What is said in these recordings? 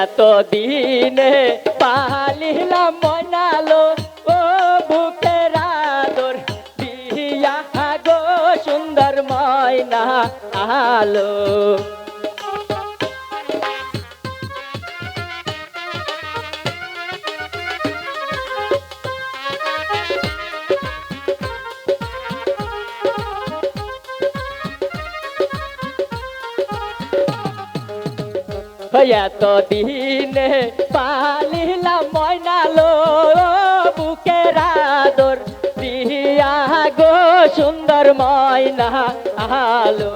এত দিনে পালিলাম মনালো ও বুকের আদর দিয়া গো সুন্দর ময়না আলো। এত দিনে পালিলাম ময়নালো বুকের আদর দিয়া গো সুন্দর ময়না আলো।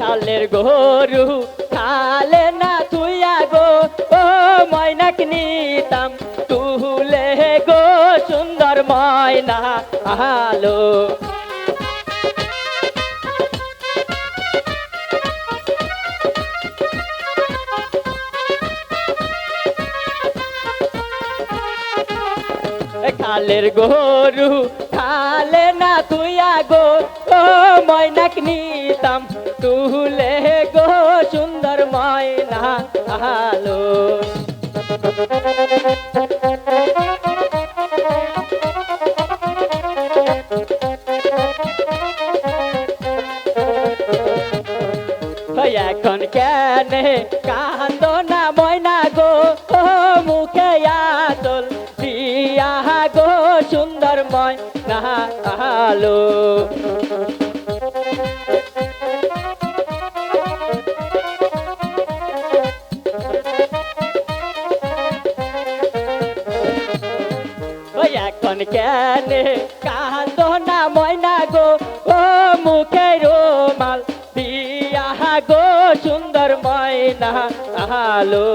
কালের গরু কালে আলো কালের গরু খালে না তুইয়া গো ও ময়নাক নিতাম। তুলে গো সুন্দর ময়না আলো কেন কান্দ না ময়না গো, ও মুখে আতল দিয়া গো সুন্দর ময়না আলো এখন কেন আলো।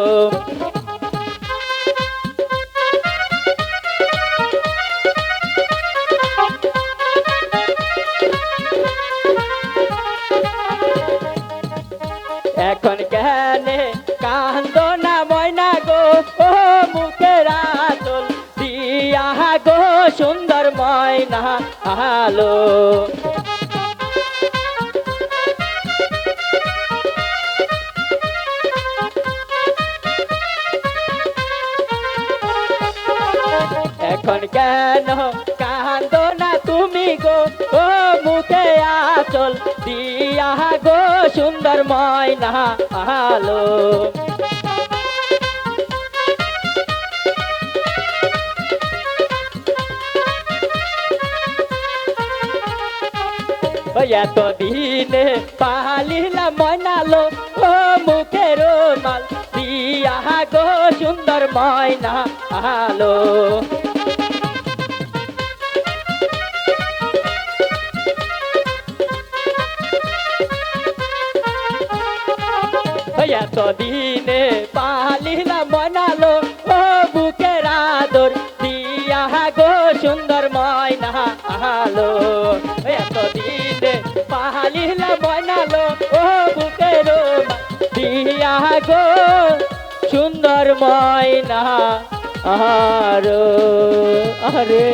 এখন কেন কান্দ না ময়না গো, ও মুখের আতল দিয়া গো সুন্দর ময়না আলো। সুন্দর ময়না আলো। এত দিনে পালিলাম ময়নালো ও মুখের মাল দিয়া গো সুন্দর ময়না আলো। এত দিনে পালিলাম মনালো ও বুকের আদর দিয়া গো সুন্দর ময়না আলো। এত দিনে পালিলাম মনালো ও বুকের দিয়া গো সুন্দর ময়না আরও আরে।